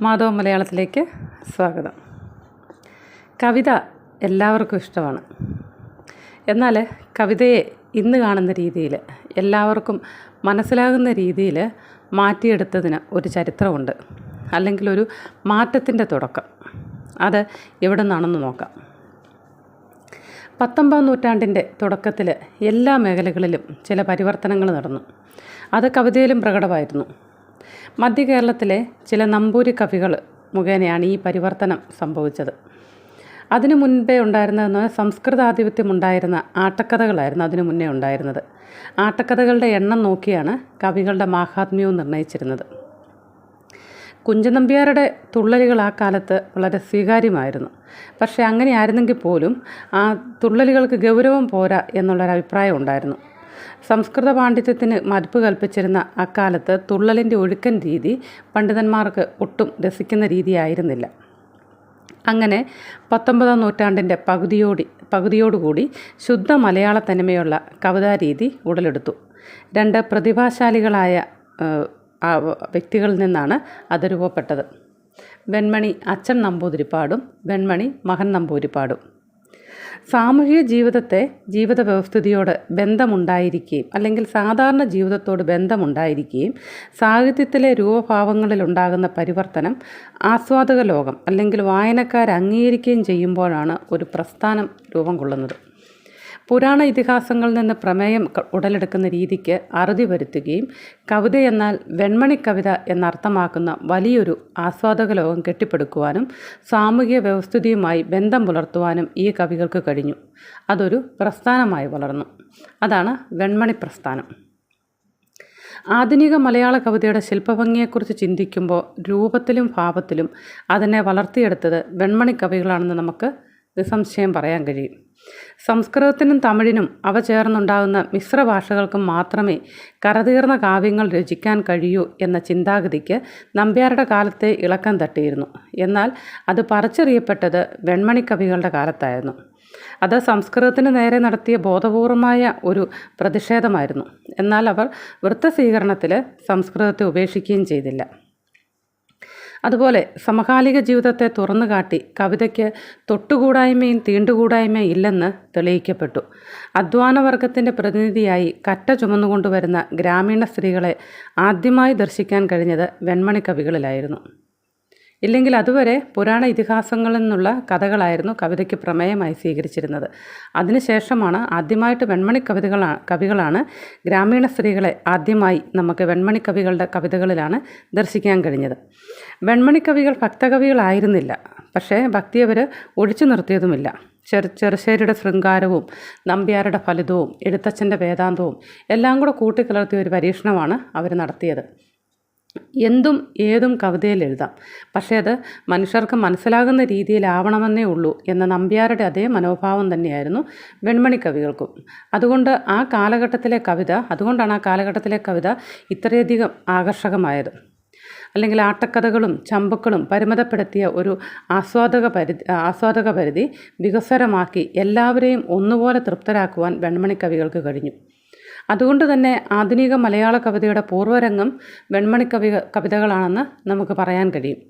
മാധവ മലയാളത്തിലേക്ക് സ്വാഗതം. കവിത എല്ലാവർക്കും ഇഷ്ടമാണ്. എന്നാൽ കവിതയെ ഇന്ന് കാണുന്ന രീതിയിൽ എല്ലാവർക്കും മനസ്സിലാകുന്ന രീതിയിൽ മാറ്റിയെടുത്തതിന് ഒരു ചരിത്രമുണ്ട്. അല്ലെങ്കിൽ ഒരു മാറ്റത്തിന്റെ തുടക്കം. അത് എവിടെ നിന്നാണെന്ന് നോക്കാം. പത്തൊമ്പതാം നൂറ്റാണ്ടിന്റെ തുടക്കത്തിൽ എല്ലാ മേഖലകളിലും ചില പരിവർത്തനങ്ങൾ നടന്നു. അത് കവിതയിലും പ്രകടമായിരുന്നു. മധ്യ കേരളത്തിലെ ചില നമ്പൂരി കവികൾ മുഖേനയാണ് ഈ പരിവർത്തനം സംഭവിച്ചത്. അതിനു മുൻപേ ഉണ്ടായിരുന്നതെന്ന് സംസ്കൃതാധിപത്യം ഉണ്ടായിരുന്ന ആട്ടക്കഥകളായിരുന്നു അതിനു മുന്നേ ഉണ്ടായിരുന്നത്. ആട്ടക്കഥകളുടെ എണ്ണം നോക്കിയാണ് കവികളുടെ മാഹാത്മ്യവും നിർണയിച്ചിരുന്നത് കുഞ്ചനമ്പ്യാരുടെ തുള്ളലുകൾ ആ കാലത്ത് വളരെ സ്വീകാര്യമായിരുന്നു. പക്ഷേ അങ്ങനെ ആയിരുന്നെങ്കിൽ പോലും ആ തുള്ളലുകൾക്ക് ഗൗരവം പോരാ എന്നുള്ളൊരഭിപ്രായം ഉണ്ടായിരുന്നു. സംസ്കൃത പാണ്ഡിത്യത്തിന് മതിപ്പ് കൽപ്പിച്ചിരുന്ന അക്കാലത്ത് തുള്ളലിന്റെ ഒഴുക്കൻ രീതി പണ്ഡിതന്മാർക്ക് ഒട്ടും രസിക്കുന്ന രീതിയായിരുന്നില്ല. അങ്ങനെ പത്തൊമ്പതാം നൂറ്റാണ്ടിന്റെ പകുതിയോടി പകുതിയോടുകൂടി ശുദ്ധ മലയാള തനിമയുള്ള കവിതാരീതി ഉടലെടുത്തു. രണ്ട് പ്രതിഭാശാലികളായ വ്യക്തികളിൽ നിന്നാണ് അത് രൂപപ്പെട്ടത്. വെൺമണി അച്ഛൻ നമ്പൂതിരിപ്പാടും വെൺമണി മകൻ നമ്പൂതിരിപ്പാടും. സാമൂഹിക ജീവിതത്തെ ജീവിത വ്യവസ്ഥിതിയോട് ബന്ധമുണ്ടായിരിക്കുകയും അല്ലെങ്കിൽ സാധാരണ ജീവിതത്തോട് ബന്ധമുണ്ടായിരിക്കുകയും സാഹിത്യത്തിലെ രൂപഭാവങ്ങളിൽ ഉണ്ടാകുന്ന പരിവർത്തനം ആസ്വാദക ലോകം അല്ലെങ്കിൽ വായനക്കാർ അംഗീകരിക്കുകയും ചെയ്യുമ്പോഴാണ് ഒരു പ്രസ്ഥാനം രൂപം കൊള്ളുന്നത്. പുരാണ ഇതിഹാസങ്ങളിൽ നിന്ന് പ്രമേയം ഉടലെടുക്കുന്ന രീതിക്ക് അറുതി വരുത്തുകയും കവിത എന്നാൽ വെൺമണി കവിത എന്നർത്ഥമാക്കുന്ന വലിയൊരു ആസ്വാദക ലോകം കെട്ടിപ്പടുക്കുവാനും സാമൂഹിക വ്യവസ്ഥിതിയുമായി ബന്ധം പുലർത്തുവാനും ഈ കവികൾക്ക് കഴിഞ്ഞു. അതൊരു പ്രസ്ഥാനമായി വളർന്നു. അതാണ് വെൺമണി പ്രസ്ഥാനം. ആധുനിക മലയാള കവിതയുടെ ശില്പഭംഗിയെക്കുറിച്ച് ചിന്തിക്കുമ്പോൾ രൂപത്തിലും ഭാവത്തിലും അതിനെ വളർത്തിയെടുത്തത് വെൺമണി കവികളാണെന്ന് നമുക്ക് നിസ്സംശയം പറയാൻ കഴിയും. സംസ്കൃതത്തിനും തമിഴിനും അവ ചേർന്നുണ്ടാകുന്ന മിശ്ര ഭാഷകൾക്കും മാത്രമേ കരതീർന്ന കാവ്യങ്ങൾ രചിക്കാൻ കഴിയൂ എന്ന ചിന്താഗതിക്ക് നമ്പ്യാരുടെ കാലത്തെ ഇളക്കം തട്ടിയിരുന്നു. എന്നാൽ അത് പറിച്ചെറിയപ്പെട്ടത് വെൺമണി കവികളുടെ കാലത്തായിരുന്നു. അത് സംസ്കൃതത്തിന് നേരെ നടത്തിയ ബോധപൂർവമായ ഒരു പ്രതിഷേധമായിരുന്നു. എന്നാൽ അവർ വൃത്തസ്വീകരണത്തിൽ സംസ്കൃതത്തെ ഉപേക്ഷിക്കുകയും ചെയ്തില്ല. അതുപോലെ സമകാലിക ജീവിതത്തെ തുറന്നു കാട്ടി കവിതയ്ക്ക് തൊട്ടുകൂടായ്മയും തീണ്ടുകൂടായ്മയും ഇല്ലെന്ന് തെളിയിക്കപ്പെട്ടു. അധ്വാനവർഗത്തിന്റെ പ്രതിനിധിയായി കറ്റ ചുമന്നുകൊണ്ടുവരുന്ന ഗ്രാമീണ സ്ത്രീകളെ ആദ്യമായി ദർശിക്കാൻ കഴിഞ്ഞത് വെൺമണി കവികളിലായിരുന്നു ഇല്ലെങ്കിൽ അതുവരെ പുരാണ ഇതിഹാസങ്ങളിൽ നിന്നുള്ള കഥകളായിരുന്നു കവിതയ്ക്ക് പ്രമേയമായി സ്വീകരിച്ചിരുന്നത്. അതിനുശേഷമാണ് ആദ്യമായിട്ട് വെൺമണി കവിതകളാണ് കവികളാണ് ഗ്രാമീണ സ്ത്രീകളെ ആദ്യമായി നമുക്ക് വെൺമണി കവികളുടെ കവിതകളിലാണ് ദർശിക്കാൻ കഴിഞ്ഞത്. വെൺമണി കവികൾ ഭക്തകവികളായിരുന്നില്ല. പക്ഷേ ഭക്തി അവർ ഒഴിച്ചു നിർത്തിയതുമില്ല. ചെറു ചെറുശ്ശേരിയുടെ ശൃംഗാരവും നമ്പ്യാരുടെ ഫലിതവും എഴുത്തച്ഛന്റെ വേദാന്തവും എല്ലാം കൂടെ കൂട്ടിക്കലർത്തിയ ഒരു പരീക്ഷണമാണ് അവർ നടത്തിയത്. എന്തും ഏതും കവിതയിൽ എഴുതാം. പക്ഷേ അത് മനുഷ്യർക്ക് മനസ്സിലാകുന്ന രീതിയിലാവണമെന്നേ ഉള്ളൂ എന്ന നമ്പ്യാരുടെ അതേ മനോഭാവം തന്നെയായിരുന്നു വെൺമണി കവികൾക്കും. അതുകൊണ്ട് ആ കാലഘട്ടത്തിലെ കവിത അതുകൊണ്ടാണ് ആ കാലഘട്ടത്തിലെ കവിത ഇത്രയധികം ആകർഷകമായത്. അല്ലെങ്കിൽ ആട്ടക്കഥകളും ചമ്പുക്കളും പരിമിതപ്പെടുത്തിയ ഒരു ആസ്വാദക പരിധി ആസ്വാദക പരിധി വികസ്വരമാക്കി എല്ലാവരെയും ഒന്നുപോലെ തൃപ്തരാക്കുവാൻ വെൺമണി കവികൾക്ക് കഴിഞ്ഞു. അതുകൊണ്ട് തന്നെ ആധുനിക മലയാള കവിതയുടെ പൂർവരംഗം വെൺമണി കവി കവിതകളാണെന്ന് നമുക്ക് പറയാൻ കഴിയും.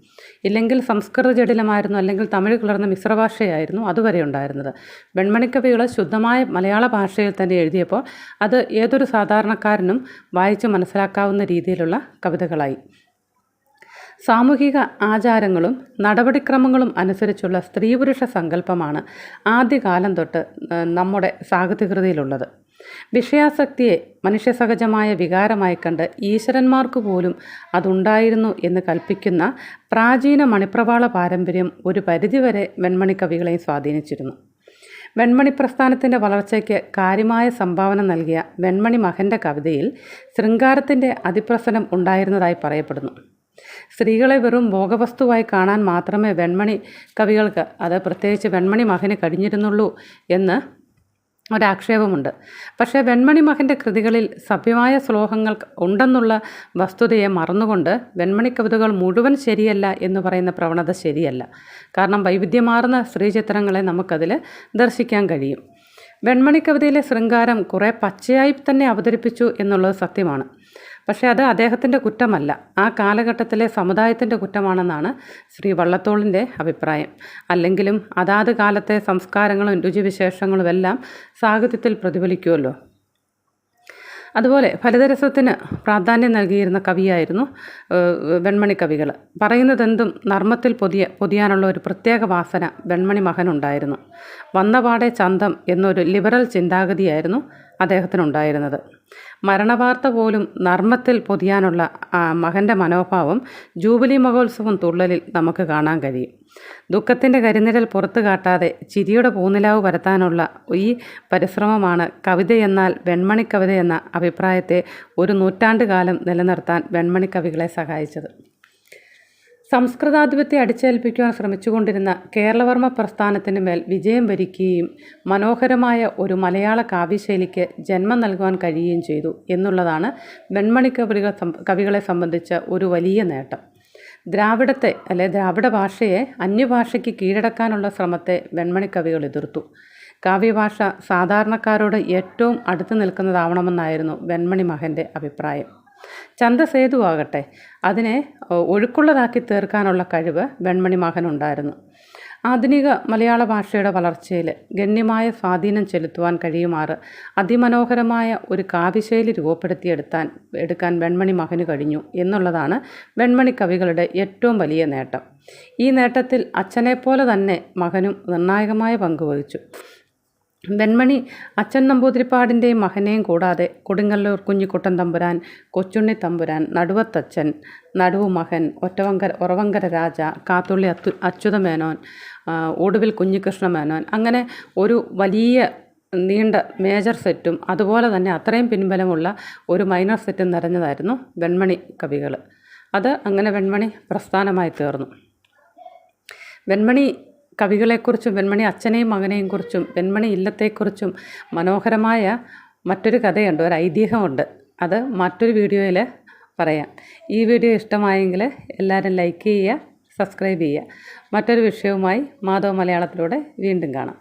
ഇല്ലെങ്കിൽ സംസ്കൃത ജടിലമായിരുന്നു അല്ലെങ്കിൽ തമിഴ് കലർന്ന മിശ്രഭാഷയായിരുന്നു അതുവരെ ഉണ്ടായിരുന്നത്. വെൺമണിക്കവികൾ ശുദ്ധമായ മലയാള ഭാഷയിൽ തന്നെ എഴുതിയപ്പോൾ അത് ഏതൊരു സാധാരണക്കാരനും വായിച്ച് മനസ്സിലാക്കാവുന്ന രീതിയിലുള്ള കവിതകളായി. സാമൂഹിക ആചാരങ്ങളും നടപടിക്രമങ്ങളും അനുസരിച്ചുള്ള സ്ത്രീ പുരുഷ സങ്കല്പമാണ് ആദ്യകാലം തൊട്ട് നമ്മുടെ സാഹിത്യകൃതിയിലുള്ളത്. വിഷയാസക്തിയെ മനുഷ്യസഹജമായ വികാരമായി കണ്ട് ഈശ്വരന്മാർക്ക് പോലും അതുണ്ടായിരുന്നു എന്ന് കൽപ്പിക്കുന്ന പ്രാചീന മണിപ്രവാള പാരമ്പര്യം ഒരു പരിധിവരെ വെൺമണി കവികളെയും സ്വാധീനിച്ചിരുന്നു. വെൺമണി പ്രസ്ഥാനത്തിന്റെ വളർച്ചയ്ക്ക് കാര്യമായ സംഭാവന നൽകിയ വെൺമണി മകന്റെ കവിതയിൽ ശൃംഗാരത്തിന്റെ അതിപ്രസനം ഉണ്ടായിരുന്നതായി പറയപ്പെടുന്നു. സ്ത്രീകളെ വെറും ഭോഗവസ്തുവായി കാണാൻ മാത്രമേ വെൺമണി കവികൾക്ക് അത് പ്രത്യേകിച്ച് വെൺമണി മകന് കഴിഞ്ഞിരുന്നുള്ളൂ എന്ന് ഒരാക്ഷേപമുണ്ട്. പക്ഷേ വെൺമണി മഹന്റെ കൃതികളിൽ സഭ്യമായ ശ്ലോകങ്ങൾ ഉണ്ടെന്നുള്ള വസ്തുതയെ മറന്നുകൊണ്ട് വെൺമണി കവിതകൾ മുഴുവൻ ശരിയല്ല എന്ന് പറയുന്ന പ്രവണത ശരിയല്ല. കാരണം വൈവിധ്യമാർന്ന സ്ത്രീചിത്രങ്ങളെ നമുക്കതിൽ ദർശിക്കാൻ കഴിയും. വെൺമണി കവിതയിലെ ശൃംഗാരം കുറേ പച്ചയായി തന്നെ അവതരിപ്പിച്ചു എന്നുള്ളത് സത്യമാണ്. പക്ഷേ അത് അദ്ദേഹത്തിന്റെ കുറ്റമല്ല. ആ കാലഘട്ടത്തിലെ സമുദായത്തിന്റെ കുറ്റമാണെന്നാണ് ശ്രീ വള്ളത്തോളിന്റെ അഭിപ്രായം. അല്ലെങ്കിലും അതാത് കാലത്തെ സംസ്കാരങ്ങളും രുചിവിശേഷങ്ങളും എല്ലാം സാഹിത്യത്തിൽ പ്രതിഫലിക്കുമല്ലോ അതുപോലെ ഫലിതരസത്തിന് പ്രാധാന്യം നൽകിയിരുന്ന കവിയായിരുന്നു വെൺമണി കവികൾ. പറയുന്നതെന്തും നർമ്മത്തിൽ പൊതിയ പൊതിയാനുള്ള ഒരു പ്രത്യേക വാസന വെൺമണി മകനുണ്ടായിരുന്നു. വന്നപാടെ ചന്തം എന്നൊരു ലിബറൽ ചിന്താഗതിയായിരുന്നു അദ്ദേഹത്തിനുണ്ടായിരുന്നത്. മരണവാർത്ത പോലും നർമ്മത്തിൽ പൊതിയാനുള്ള മകന്റെ മനോഭാവം ജൂബിലി മഹോത്സവം തുള്ളലിൽ നമുക്ക് കാണാൻ കഴിയും. ദുഃഖത്തിന്റെ കരിനിഴൽ പുറത്തു കാട്ടാതെ ചിരിയുടെ പൂനിലാവ് പരത്താനുള്ള ഈ പരിശ്രമമാണ് കവിതയെന്നാൽ വെൺമണി കവിത എന്ന അഭിപ്രായത്തെ ഒരു നൂറ്റാണ്ട് കാലം നിലനിർത്താൻ വെൺമണി കവികളെ സഹായിച്ചത്. സംസ്കൃതാധിപത്യം അടിച്ചേൽപ്പിക്കുവാൻ ശ്രമിച്ചുകൊണ്ടിരുന്ന കേരളവർമ്മ പ്രസ്ഥാനത്തിന് മേൽ വിജയം വരിക്കുകയും മനോഹരമായ ഒരു മലയാള കാവ്യശൈലിക്ക് ജന്മം നൽകുവാൻ കഴിയുകയും ചെയ്തു എന്നുള്ളതാണ് വെൺമണി കവികൾ കവികളെ സംബന്ധിച്ച ഒരു വലിയ നേട്ടം. ദ്രാവിഡത്തെ അല്ലെ ദ്രാവിഡ ഭാഷയെ അന്യഭാഷയ്ക്ക് കീഴടക്കാനുള്ള ശ്രമത്തെ വെൺമണി കവികൾ എതിർത്തു. കാവ്യഭാഷ സാധാരണക്കാരോട് ഏറ്റവും അടുത്ത് നിൽക്കുന്നതാവണമെന്നായിരുന്നു വെൺമണി മഹന്റെ അഭിപ്രായം. ചന്തസേതു ആകട്ടെ അതിനെ ഒഴുക്കുള്ളതാക്കി തീർക്കാനുള്ള കഴിവ് വെൺമണി മകനുണ്ടായിരുന്നു ആധുനിക മലയാള ഭാഷയുടെ വളർച്ചയിൽ ഗണ്യമായ സ്വാധീനം ചെലുത്തുവാൻ കഴിയുമാറ് അതിമനോഹരമായ ഒരു കാവ്യശൈലി രൂപപ്പെടുത്തിയെടുത്താൻ എടുക്കാൻ വെൺമണി മകന് കഴിഞ്ഞു എന്നുള്ളതാണ് വെൺമണി കവികളുടെ ഏറ്റവും വലിയ നേട്ടം. ഈ നേട്ടത്തിൽ അച്ഛനെപ്പോലെ തന്നെ മകനും നിർണായകമായ പങ്ക് വഹിച്ചു. വെൺമണി അച്ഛൻ നമ്പൂതിരിപ്പാടിന്റെയും മകനെയും കൂടാതെ കൊടുങ്ങല്ലൂർ കുഞ്ഞിക്കുട്ടൻ തമ്പുരാൻ കൊച്ചുണ്ണി തമ്പുരാൻ നടുവത്തച്ഛൻ നടുവു മകൻ ഒറ്റവങ്കര ഉറവങ്കര രാജ കാത്തുള്ളി അത്തു അച്യുത മേനോൻ ഒടുവിൽ കുഞ്ഞികൃഷ്ണ മേനോൻ. അങ്ങനെ ഒരു വലിയ നീണ്ട മേജർ സെറ്റും അതുപോലെ തന്നെ അത്രയും പിൻബലമുള്ള ഒരു മൈനർ സെറ്റും നിറഞ്ഞതായിരുന്നു വെൺമണി കവികൾ അത് അങ്ങനെ വെൺമണി പ്രസ്ഥാനമായി തീർന്നു. വെൺമണി കവികളെക്കുറിച്ചും വെൺമണി അച്ഛനെയും മകനെയും കുറിച്ചും വെൺമണി ഇല്ലത്തെക്കുറിച്ചും മനോഹരമായ മറ്റൊരു കഥയുണ്ട് ഒരു ഐതിഹ്യമുണ്ട്. അത് മറ്റൊരു വീഡിയോയിൽ പറയാം. ഈ വീഡിയോ ഇഷ്ടമായെങ്കിൽ എല്ലാവരും ലൈക്ക് ചെയ്യുക സബ്സ്ക്രൈബ് ചെയ്യുക. മറ്റൊരു വിഷയവുമായി മാധവ മലയാളത്തിലൂടെ വീണ്ടും കാണാം.